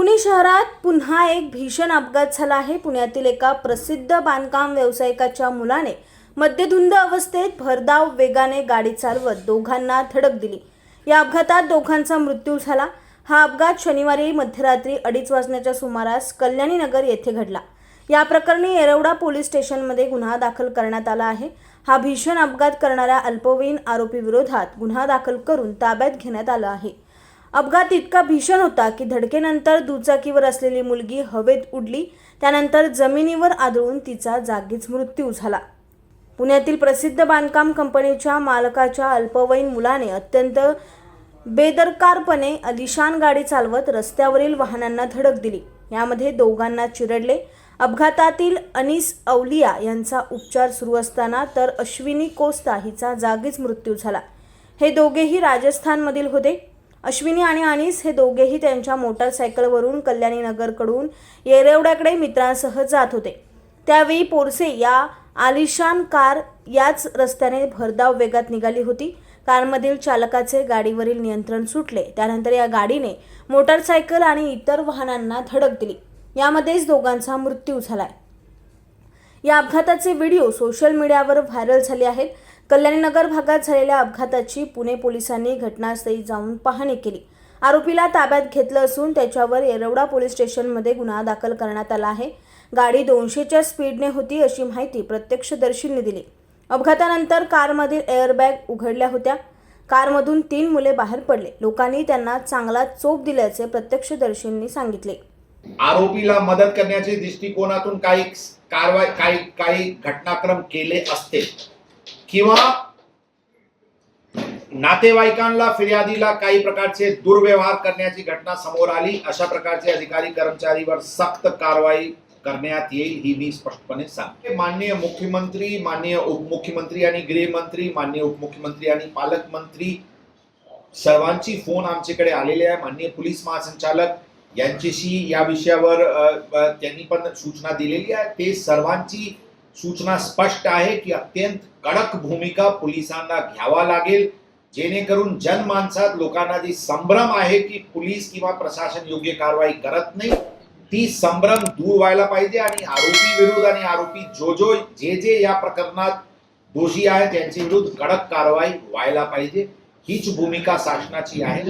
पुणे शहरात पुन्हा एक भीषण अपघात झाला आहे. पुण्यातील एका प्रसिद्ध बांधकाम व्यावसायिकाच्या मुलाने मद्यधुंद अवस्थेत भरधाव वेगाने गाडी चालवत दोघांना धडक दिली. या अपघातात दोघांचा मृत्यू झाला. हा अपघात शनिवारी मध्यरात्री अडीच वाजण्याच्या सुमारास कल्याणीनगर येथे घडला. या प्रकरणी येरवडा पोलीस स्टेशनमध्ये गुन्हा दाखल करण्यात आला आहे. हा भीषण अपघात करणाऱ्या अल्पवयीन आरोपीविरोधात गुन्हा दाखल करून ताब्यात घेण्यात आला आहे. अपघात इतका भीषण होता की धडकेनंतर दुचाकीवर असलेली मुलगी हवेत उडली त्यानंतर जमिनीवर आदळून तिचा जागीच मृत्यू झाला. पुण्यातील प्रसिद्ध बांधकाम कंपनीच्या मालकाच्या अल्पवयीन मुलाने अत्यंत बेदरकारपणे अलिशान गाडी चालवत रस्त्यावरील वाहनांना धडक दिली. यामध्ये दोघांना चिरडले. अपघातातील अनीस अवलिया यांचा उपचार सुरू असताना तर अश्विनी कोस्ता हिचा जागीच मृत्यू झाला. हे दोघेही राजस्थानमधील होते. अश्विनी आणि अनिस हे दोघेही त्यांच्या मोटारसायकलवरून कल्याणी नगरकडून येरवड्याकडे मित्रांसह जात होते. त्यावेळी पोरसे या आलिशान कार याच रस्त्याने भरधाव वेगात निघाली होती. कारमधील चालकाचे गाडीवरील नियंत्रण सुटले. त्यानंतर या गाडीने मोटारसायकल आणि इतर वाहनांना धडक दिली. यामध्येच दोघांचा मृत्यू झालाय. या अपघाताचे व्हिडिओ सोशल मीडियावर व्हायरल झाले आहेत. कल्याणनगर भागात झालेल्या अपघाताची पुणे पोलिसांनी घटनास्थळी जाऊन पाहणी केली. आरोपीला ताब्यात घेतलं असून त्याच्यावर येरवडा पोलीस स्टेशनमध्ये गुन्हा दाखल करण्यात आला आहे. गाडी दोनशेच्या स्पीडने होती अशी माहिती प्रत्यक्षदर्शींनी दिली. अपघातानंतर कारमधील एअरबॅग उघडल्या होत्या. कारमधून तीन मुले बाहेर पडले. लोकांनी त्यांना चांगला चोप दिल्याचे प्रत्यक्षदर्शींनी सांगितले. आरोपीला मदत करण्याच्या दृष्टिकोनातून काही कारवाई काही काही घटनाक्रम केले असते किंवा नातेवाईकांना फिर्यादीला काही प्रकारचे दुर्व्यवहार करण्याची घटना समोर आली अशा प्रकारचे अधिकारी कर्मचारीवर सक्त कारवाई करण्यात येईल ही मी स्पष्टपणे सांगते. माननीय मुख्यमंत्री माननीय उपमुख्यमंत्री आणि गृहमंत्री माननीय उपमुख्यमंत्री आणि पालकमंत्री सर्वांची फोन आमच्याकडे आलेले आहे. माननीय पोलीस महासंचालक यांच्याशी या विषयावर त्यांनी पण सूचना दिलेली आहे. ते सर्वांची सूचना स्पष्ट आहे की अत्यंत कडक भूमिका पोलिसांना घ्यावा लागेल. जेणेकरून जनमानसात लोकांना जी संभ्रम आहे की पोलीस किंवा प्रशासन योग्य कारवाई करत नाही ती संभ्रम दूर व्हायला पाहिजे आणि आरोपी विरुद्ध आणि आरोपी जो जो जे जे या प्रकरणात दोषी आहे त्यांच्या विरुद्ध कडक कारवाई व्हायला पाहिजे. हीच भूमिका शासनाची आहे.